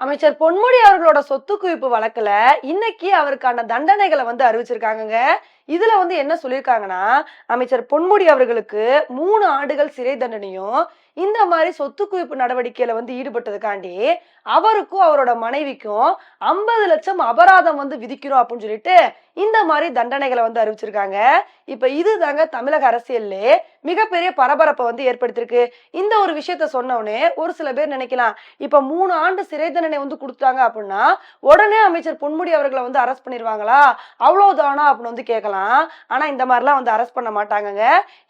அமைச்சர் பொன்முடி அவர்களோட சொத்து குவிப்பு வழக்குல இன்னைக்கு அவருக்கான தண்டனைகளை வந்து அறிவிச்சிருக்காங்கங்க. இதுல வந்து என்ன சொல்லியிருக்காங்கன்னா அமைச்சர் பொன்முடி அவர்களுக்கு மூணு ஆண்டுகள் சிறை தண்டனையும் இந்த மாதிரி சொத்து குவிப்பு நடவடிக்கையில வந்து ஈடுபட்டதுக்காண்டி அவருக்கும் அவரோட மனைவிக்கும் ஐம்பது லட்சம் அபராதம் வந்து விதிக்கிறோம் அப்படின்னு சொல்லிட்டு இந்த மாதிரி தண்டனைகளை வந்து அறிவிச்சிருக்காங்க. இப்ப இது தாங்க தமிழக அரசியல்ல மிகப்பெரிய பரபரப்பை வந்து ஏற்படுத்தியிருக்கு. இந்த ஒரு விஷயத்த சொன்னோடனே ஒரு சில பேர் நினைக்கலாம் இப்ப மூணு ஆண்டு சிறை தண்டனை வந்து கொடுத்தாங்க அப்படின்னா உடனே அமைச்சர் பொன்முடி அவர்களை வந்து அரெஸ்ட் பண்ணிடுவாங்களா அவ்வளவுதானா அப்படின்னு வந்து கேட்கலாம். ஆனா இந்த மாதிரிலாம் வந்து அரெஸ்ட் பண்ண மாட்டாங்கங்க.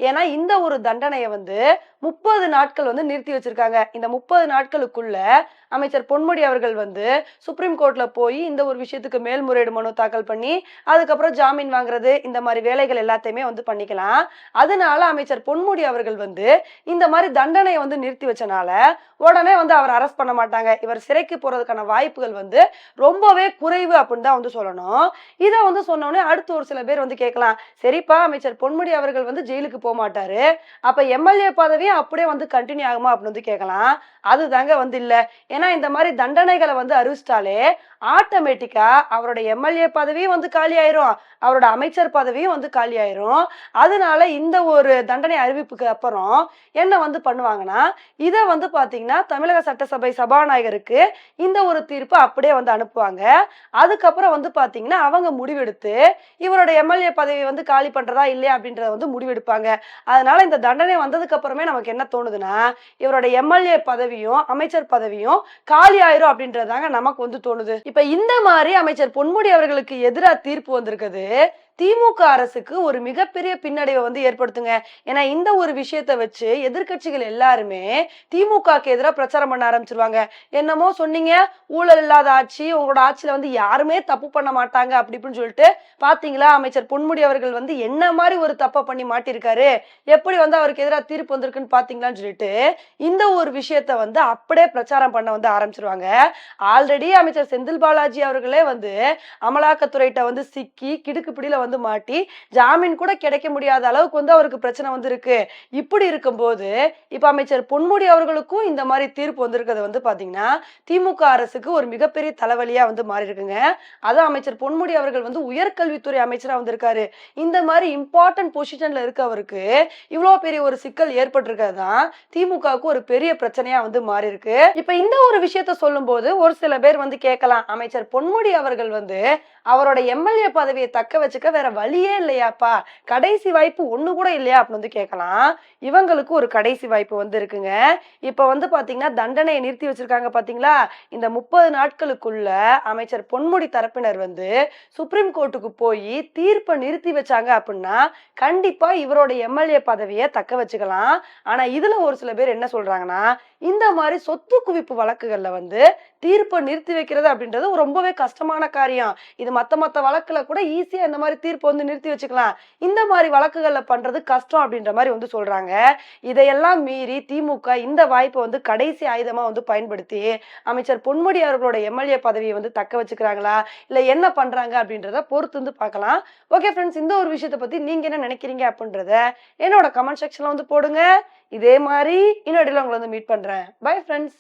ஏன்னா இந்த ஒரு தண்டனையை வந்து முப்பது நாட்கள் வந்து நிறுத்தி வச்சிருக்காங்க. இந்த முப்பது நாட்களுக்குள்ள அமைச்சர் பொன்முடி அவர்கள் வந்து சுப்ரீம் கோர்ட்ல போய் இந்த ஒரு விஷயத்துக்கு மேல்முறையீடு மனு தாக்கல் பண்ணி அதுக்கப்புறம் ஜாமீன் வாங்குறது இந்த மாதிரி வேலைகள் எல்லாத்தையுமே வந்து பண்ணிக்கலாம். அதனால அமைச்சர் பொன்முடி அவர்கள் வந்து இந்த மாதிரி தண்டனையை வந்து நிறுத்தி வச்சனால உடனே வந்து அவர் அரெஸ்ட் பண்ண மாட்டாங்க. இவர் சிறைக்கு போறதுக்கான வாய்ப்புகள் வந்து ரொம்பவே குறைவு அப்படின்னு தான் வந்து சொல்லணும். இதை வந்து சொன்னோடனே அடுத்து ஒரு சில பேர் வந்து கேட்கலாம். சரிப்பா அமைச்சர் பொன்முடி அவர்கள் வந்து ஜெயிலுக்கு போக மாட்டாரு. அப்ப எம்எல்ஏ பதவியும் அப்படியே வந்து கண்டினியூ ஆகுமா அப்படின்னு வந்து கேட்கலாம். அது தாங்க வந்து இல்லை. ஏன்னா இந்த மாதிரி தண்டனைகளை வந்து அறிவிச்சிட்டாலே ஆட்டோமேட்டிக்கா அவரோட எம்எல்ஏ பதவியும் வந்து காலி ஆயிரும். அவரோட அமைச்சர் பதவியும் வந்து காலி ஆயிரும். அதனால இந்த ஒரு தண்டனை அறிவிப்புக்கு அப்புறம் என்ன வந்து பண்ணுவாங்கன்னா இதை வந்து பாத்தீங்கன்னா தமிழக சட்டசபை சபாநாயகருக்கு இந்த ஒரு தீர்ப்பு அப்படியே வந்து அனுப்புவாங்க. அதுக்கப்புறம் வந்து பாத்தீங்கன்னா அவங்க முடிவெடுத்து இவரோட எம்எல்ஏ பதவி வந்து காலி பண்றதா இல்லையா அப்படின்றத வந்து முடிவெடுப்பாங்க. அதனால இந்த தண்டனை வந்ததுக்கு அப்புறமே நமக்கு என்ன தோணுதுன்னா இவரோட எம்எல்ஏ பதவியும் அமைச்சர் பதவியும் காலி ஆயிரும் அப்படின்றதாங்க நமக்கு வந்து தோணுது. இப்ப இந்த மாதிரி அமைச்சர் பொன்முடி அவர்களுக்கு எதிராக தீர்ப்பு வந்திருக்குது. திமுக அரசுக்கு ஒரு மிகப்பெரிய பின்னடைவை வந்து ஏற்படுத்துங்க. ஏன்னா இந்த ஒரு விஷயத்த வச்சு எதிர்க்கட்சிகள் எல்லாருமே திமுகக்கு எதிராக பிரச்சாரம் பண்ண ஆரம்பிச்சிருவாங்க. என்னமோ சொன்னீங்க ஊழல் இல்லாத ஆட்சி உங்களோட ஆட்சியில வந்து யாருமே தப்பு பண்ண மாட்டாங்க அப்படி இப்படின்னு சொல்லிட்டு பாத்தீங்களா அமைச்சர் பொன்முடி அவர்கள் வந்து என்ன மாதிரி ஒரு தப்பை பண்ணி மாட்டிருக்காரு எப்படி வந்து அவருக்கு எதிராக தீர்ப்பு வந்திருக்குன்னு பாத்தீங்களான்னு சொல்லிட்டு இந்த ஒரு விஷயத்த வந்து அப்படியே பிரச்சாரம் பண்ண வந்து ஆரம்பிச்சிருவாங்க. ஆல்ரெடி அமைச்சர் செந்தில் பாலாஜி அவர்களே வந்து அமலாக்கத்துறையிட்ட வந்து சிக்கி கிடுக்கு பிடியில வந்து மாட்டி ஜாமீன் கூட கிடைக்க முடியாத அளவுக்கு வந்து அவருக்கு பிரச்சனை வந்து இருக்கு இப்படி இருக்கும்போது இப்போ அமைச்சர் பொன்முடி அவர்களுக்கும் இந்த மாதிரி தீர்ப்பு வந்திருக்கிறது வந்து பார்த்தீங்கன்னா திமுக அரசுக்கு ஒரு மிகப்பெரிய தலைவலியா வந்து மாறி இருக்குங்க அதான் அமைச்சர் பொன்முடி அவர்கள் வந்து உயர்கல்வித்துறை அமைச்சராக வந்திருக்காரு. இந்த மாதிரி இம்பார்ட்டன்ட் பொசிஷன்ல இருக்கவருக்கு இவ்வளவு பெரிய ஒரு சிக்கல் ஏற்பட்டிருக்கிறது தான் திமுகவுக்கு ஒரு பெரிய பிரச்சனையா வந்து மாறி இருக்கு இப்ப இந்த ஒரு விஷயத்த சொல்லும்போது ஒரு சில பேர் வந்து கேட்கலாம். அமைச்சர் பொன்முடி அவர்கள் வந்து அவரோட எம்எல்ஏ பதவியை தக்க வச்சுக்க வேற வழியே இல்லையாப்பா. கடைசி வாய்ப்பு ஒண்ணு கூட இல்லையா? அப்படின்னு வந்து கேட்கலாம். இவங்களுக்கு ஒரு கடைசி வாய்ப்பு வந்து இருக்குங்க இப்ப வந்து பாத்தீங்கன்னா தண்டனையை நிறுத்தி வச்சிருக்காங்க பாத்தீங்களா? இந்த முப்பது நாட்களுக்குள்ள அமைச்சர் பொன்முடி தரப்பினர் வந்து சுப்ரீம் கோர்ட்டுக்கு போய் தீர்ப்பை நிறுத்தி வச்சாங்க அப்படின்னா கண்டிப்பா இவரோட எம்எல்ஏ பதவியை தக்க வச்சுக்கலாம். ஆனா இதுல ஒரு சில பேர் என்ன சொல்றாங்கன்னா இந்த மாதிரி சொத்து குவிப்பு வழக்குகள்ல வந்து தீர்ப்பை நிறுத்தி வைக்கிறது அப்படின்றது ரொம்பவே கஷ்டமான காரியம். இது மற்ற மற்ற வழக்குல கூட ஈஸியா இந்த மாதிரி தீர்ப்பு வந்து நிறுத்தி வச்சுக்கலாம். இந்த மாதிரி வழக்குகள்ல பண்றது கஷ்டம் அப்படின்ற மாதிரி வந்து சொல்றாங்க. இதையெல்லாம் மீறி திமுக இந்த வாய்ப்பை வந்து கடைசி ஆயுதமா வந்து பயன்படுத்தி அமைச்சர் பொன்முடி அவர்களோட எம்எல்ஏ பதவியை வந்து தக்க வச்சுக்கிறாங்களா? இல்ல என்ன பண்றாங்க அப்படின்றத பொறுத்து வந்து பார்க்கலாம். ஓகே ஃப்ரெண்ட்ஸ் இந்த ஒரு விஷயத்தை பத்தி நீங்க என்ன நினைக்கிறீங்க அப்படின்றத என்னோட கமெண்ட் செக்ஷன்ல வந்து போடுங்க. இதே மாதிரி இன்னொரு உங்களை வந்து மீட் பண்றேன். Bye friends